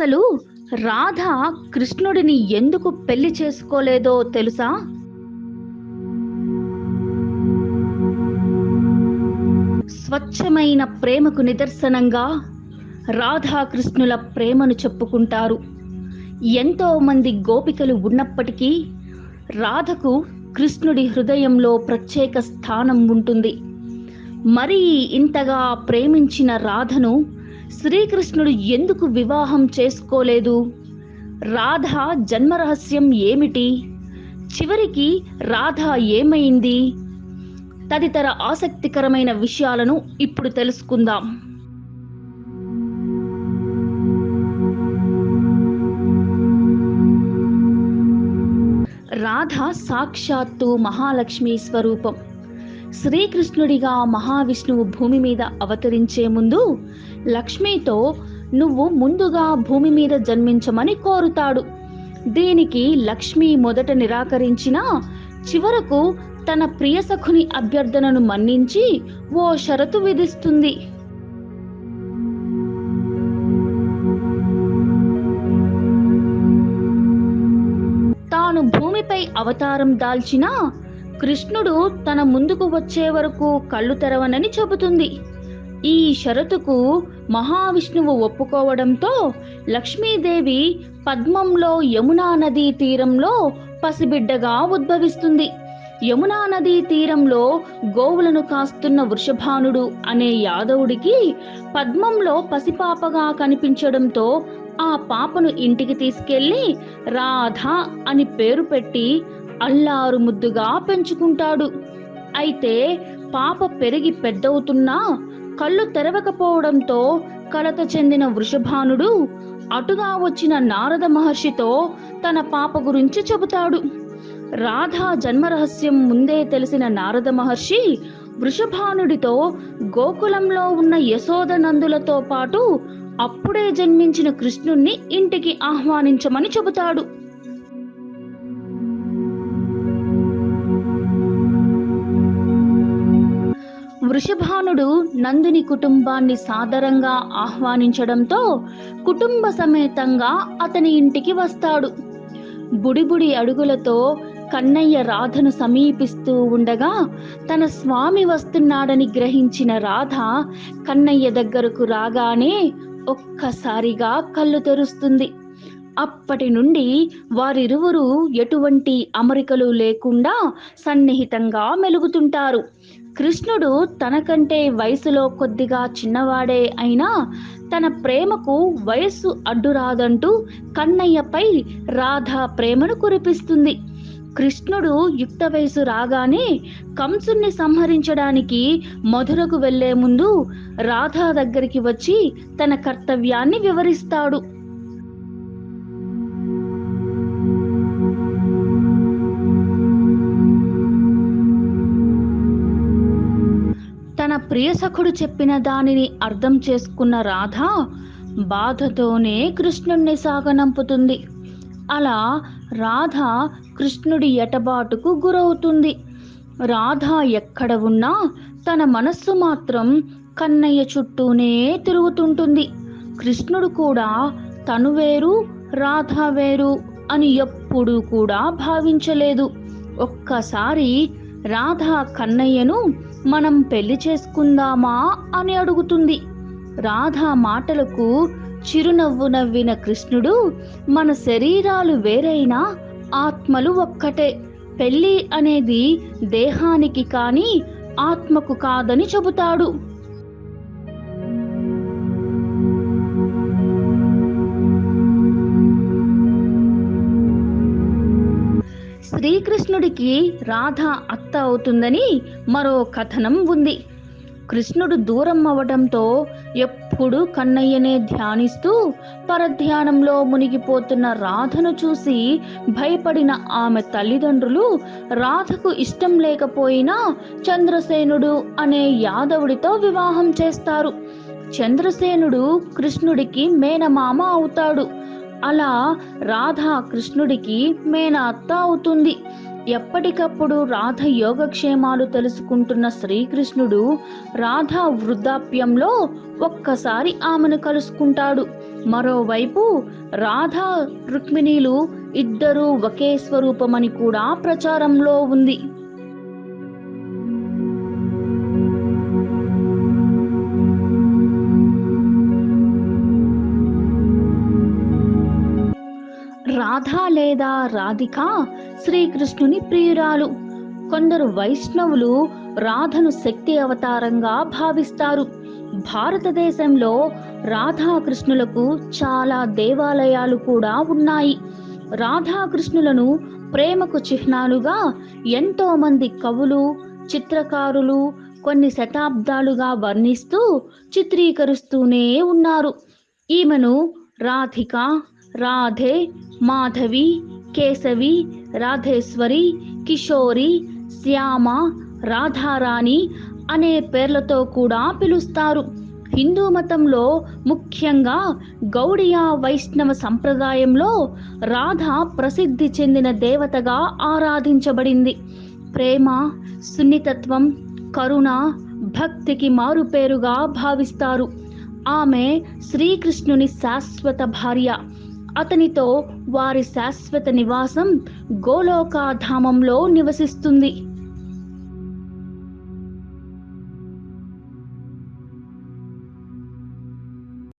అసలు రాధ కృష్ణుడిని ఎందుకు పెళ్ళి చేసుకోలేదో తెలుసా? స్వచ్ఛమైన ప్రేమకు నిదర్శనంగా రాధాకృష్ణుల ప్రేమను చెప్పుకుంటారు. ఎంతో మంది గోపికలు ఉన్నప్పటికీ రాధకు కృష్ణుడి హృదయంలో ప్రత్యేక స్థానం ఉంటుంది. మరీ ఇంతగా ప్రేమించిన రాధను శ్రీకృష్ణుడు ఎందుకు వివాహం చేసుకోలేదు? రాధ జన్మరహస్యం ఏమిటి? చివరికి రాధ ఏమైంది? తదితర ఆసక్తికరమైన విషయాలను ఇప్పుడు తెలుసుకుందాం. రాధ సాక్షాత్తు మహాలక్ష్మి స్వరూపం. శ్రీకృష్ణుడిగా మహావిష్ణువు భూమి మీద అవతరించే ముందు లక్ష్మితో నువ్వు ముందుగా భూమి మీద జన్మించమని కోరుతాడు. దీనికి లక్ష్మి మొదట నిరాకరించినా చివరకు తన ప్రియసఖుని అభ్యర్థనను మన్నించి ఓ షరతు విధిస్తుంది. తాను భూమిపై అవతారం దాల్చినా కృష్ణుడు తన ముందుకు వచ్చే వరకు కళ్ళు తెరవనని చెబుతుంది. ఈ షరతుకు మహావిష్ణువు ఒప్పుకోవడంతో లక్ష్మీదేవి పద్మంలో యమునా నదీ తీరంలో పసిబిడ్డగా ఉద్భవిస్తుంది. యమునా నదీ తీరంలో గోవులను కాస్తున్న వృషభానుడు అనే యాదవుడికి పద్మంలో పసిపాపగా కనిపించడంతో ఆ పాపను ఇంటికి తీసుకెళ్ళి రాధ అని పేరు పెట్టి అల్లారు ముద్దుగా పెంచుకుంటాడు. అయితే పాప పెరిగి పెద్దవుతున్నా కళ్ళు తెరవకపోవడంతో కలత చెందిన వృషభానుడు అటుగా వచ్చిన నారద మహర్షితో తన పాప గురించి చెబుతాడు. రాధా జన్మరహస్యం ముందే తెలిసిన నారద మహర్షి వృషభానుడితో గోకులంలో ఉన్న యశోద నందులతో పాటు అప్పుడే జన్మించిన కృష్ణుణ్ణి ఇంటికి ఆహ్వానించమని చెబుతాడు. వృషభానుడు నందిని కుటుంబాన్ని సాదరంగా ఆహ్వానించడంతో కుటుంబ సమేతంగా అతని ఇంటికి వస్తాడు. బుడిబుడి అడుగులతో కన్నయ్య రాధను సమీపిస్తూ ఉండగా తన స్వామి వస్తున్నాడని గ్రహించిన రాధ కన్నయ్య దగ్గరకు రాగానే ఒక్కసారిగా కళ్ళు తెరుస్తుంది. అప్పటి నుండి వారిరువురు ఎటువంటి అమరికలు లేకుండా సన్నిహితంగా మెలుగుతుంటారు. కృష్ణుడు తనకంటే వయసులో కొద్దిగా చిన్నవాడే అయినా తన ప్రేమకు వయస్సు అడ్డురాదంటూ కన్నయ్యపై రాధ ప్రేమను కురిపిస్తుంది. కృష్ణుడు యుక్త వయసు రాగానే కంసుణ్ణి సంహరించడానికి మధురకు వెళ్ళే ముందు రాధా దగ్గరికి వచ్చి తన కర్తవ్యాన్ని వివరిస్తాడు. ప్రియసఖుడు చెప్పిన దానిని అర్థం చేసుకున్న రాధ బాధతోనే కృష్ణుణ్ణి సాగనంపుతుంది. అలా రాధ కృష్ణుడి ఎటబాటుకు గురవుతుంది. రాధ ఎక్కడ ఉన్నా తన మనస్సు మాత్రం కన్నయ్య చుట్టూనే తిరుగుతుంటుంది. కృష్ణుడు కూడా తను వేరు రాధ వేరు అని ఎప్పుడూ కూడా భావించలేదు. ఒక్కసారి రాధ కన్నయ్యను మనం పెళ్ళి చేసుకుందామా అని అడుగుతుంది. రాధ మాటలకు చిరునవ్వు నవ్విన కృష్ణుడు మన శరీరాలు వేరైనా ఆత్మలు ఒక్కటే. పెళ్ళి అనేది దేహానికి కాని ఆత్మకు కాదని చెబుతాడు. శ్రీకృష్ణుడికి రాధ అత్త అవుతుందని మరో కథనం ఉంది. కృష్ణుడు దూరం అవడంతో ఎప్పుడు కన్నయ్యనే ధ్యానిస్తూ పరధ్యానంలో మునిగిపోతున్న రాధను చూసి భయపడిన ఆమె తల్లిదండ్రులు రాధకు ఇష్టం లేకపోయినా చంద్రసేనుడు అనే యాదవుడితో వివాహం చేస్తారు. చంద్రసేనుడు కృష్ణుడికి మేనమామ అవుతాడు. అలా రాధ కృష్ణుడికి మేనత్త అవుతుంది. ఎప్పటికప్పుడు రాధ యోగక్షేమాలు తెలుసుకుంటున్న శ్రీకృష్ణుడు రాధ వృద్ధాప్యంలో ఒక్కసారి ఆమెను కలుసుకుంటాడు. మరోవైపు రాధా రుక్మిణీలు ఇద్దరూ ఒకే స్వరూపమని కూడా ప్రచారంలో ఉంది. రాధ లేదా రాధిక శ్రీకృష్ణుని ప్రియురాలు. కొందరు వైష్ణవులు రాధను శక్తి అవతారంగా భావిస్తారు. భారతదేశంలో రాధాకృష్ణులకు చాలా దేవాలయాలు కూడా ఉన్నాయి. రాధాకృష్ణులను ప్రేమకు చిహ్నాలుగా ఎంతో మంది కవులు చిత్రకారులు కొన్ని శతాబ్దాలుగా వర్ణిస్తూ చిత్రీకరిస్తూనే ఉన్నారు. ఈమెను రాధిక రాధే మాధవి కేశవి రాధేశ్వరి కిషోరి శ్యామ రాధారాణి అనే పేర్లతో కూడా పిలుస్తారు. హిందూ మతంలో ముఖ్యంగా గౌడియా వైష్ణవ సంప్రదాయంలో రాధ ప్రసిద్ధి చెందిన దేవతగా ఆరాధించబడింది. ప్రేమ సున్నితత్వం కరుణ భక్తికి మారుపేరుగా భావిస్తారు. ఆమె శ్రీకృష్ణుని శాశ్వత భార్య. అతనితో వారి శాశ్వత నివాసం గోలోకాధామంలో నివసిస్తుంది.